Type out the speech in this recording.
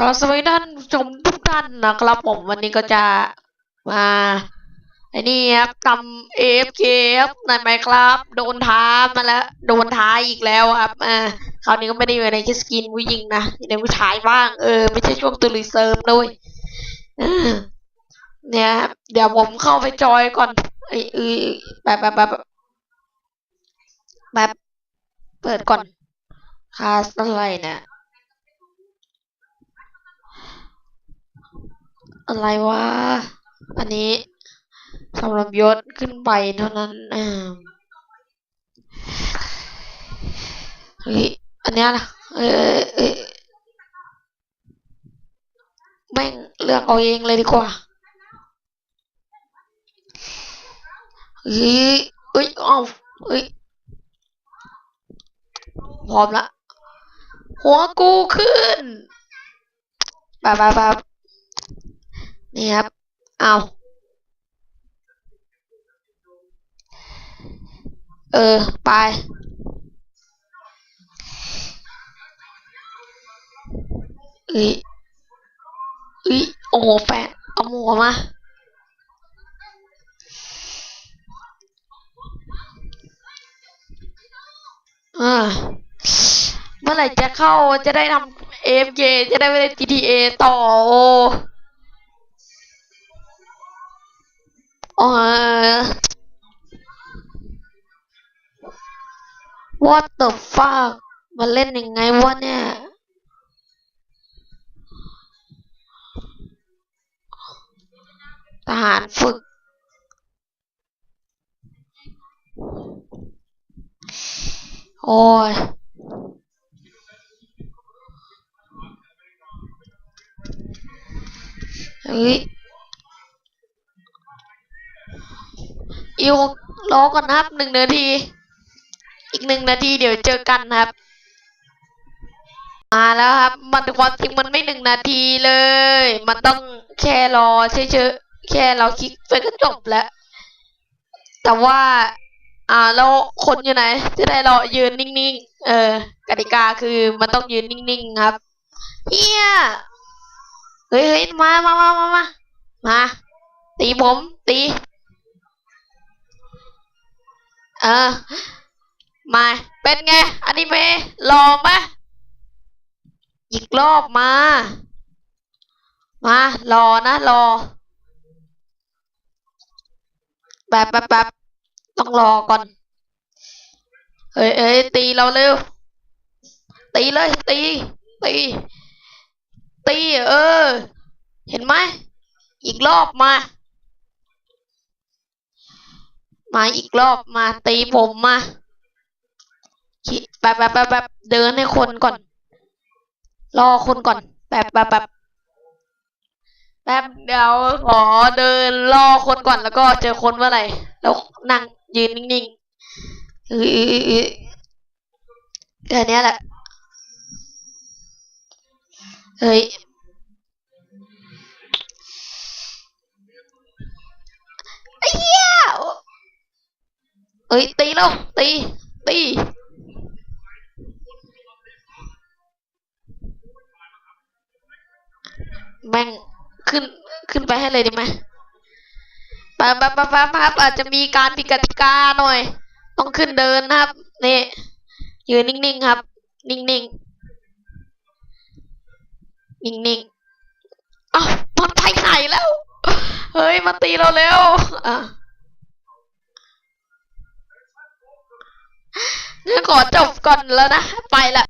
กราบสวัสดีท่านผู้ชมทุกท่านนะครับผมวันนี้ก็จะมาไอ้นี่ครับทำ AFK ครับในไหมครับ โดนท้ามาแล้ว โดนท้าอีกแล้วครับอ่าคราวนี้ก็ไม่ได้อยู่ในแค่สกินผู้หญิงนะอยู่ในผู้ชายบ้างเออไม่ใช่ช่วงตุลิเซิร์ฟด้วยเนี่ย เดี๋ยวผมเข้าไปจอยก่อนไอ้เออแบบแบบแบบแบบเปิดก่อนคาสอะไรเนี่ย อะไรวะ อันนี้สำหรับยศขึ้นไปเท่านั้นอ่าเฮ้ยอันเนี้ยนะเออเออแม่งเลือกเอาเองเลยดีกว่าเฮ้ยเฮ้ยเอาเฮ้ยพร้อมละ หัวกูขึ้นแบบแบบแบบ นี่ครับ เอาเออ ไปเอ้ยเอ้ยโอ้โหแปะเอาหมูมาอ่าเมื่อไหร่จะเข้าจะได้ทำ AFK จะได้ไม่ได้ GTA ต่อ โอ้เออ What the fuck มันเล่นยังไงวะเนี่ย ทหารฝึก โอ้ยเฮ้ย อิวรอก่อนนะครับหนึ่งนาที อีกหนึ่งนาทีเดี๋ยวเจอกันนะครับ มาแล้วครับ มันความจริงมันไม่หนึ่งนาทีเลย มันต้องแค่รอเฉยๆแค่เราคลิกไปก็จบแล้ว แต่ว่าอ่าแล้วคนอยู่ไหน จะได้รอยืนนิ่งๆ เออกติกาคือมันต้องยืนนิ่งๆครับเฮียเฮ้ยเฮ้ยมามามามามามาตีผมตี เออ มา เป็นไงอนิเมะลองไหมอีกรอบมา มารอนะ รอ แบบแบบแบบต้องรอก่อนเฮ้ยเฮ้ยตีเราเร็ว ตีเลย ตี ตี ตี เออ เห็นไหม อีกรอบมา มาอีกรอบมาตีผมมาแบบแบบแบบแบบเดินให้คนก่อน รอคนก่อน แบบแบบแบบแป๊บเดี๋ยวขอเดินรอคนก่อนแล้วก็เจอคนเมื่อไหร่แล้วนั่งยืนนิ่งๆอือแค่นี้แหละเฮ้ย ไอ้เหี้ย เอ้ยตีแล้วตีตีแม่งขึ้นขึ้นไปให้เลยดีไหมปะปะปะปะปะครับ อาจจะมีการผิดกติกาหน่อย ต้องขึ้นเดินนะครับ นี่ยืนนิ่งๆครับ นิ่งๆ นิ่งๆอ้าวมันไปไหนแล้ว เฮ้ย มาตีเราเร็วอะงั้น ขอจบก่อนแล้วนะ ไปละ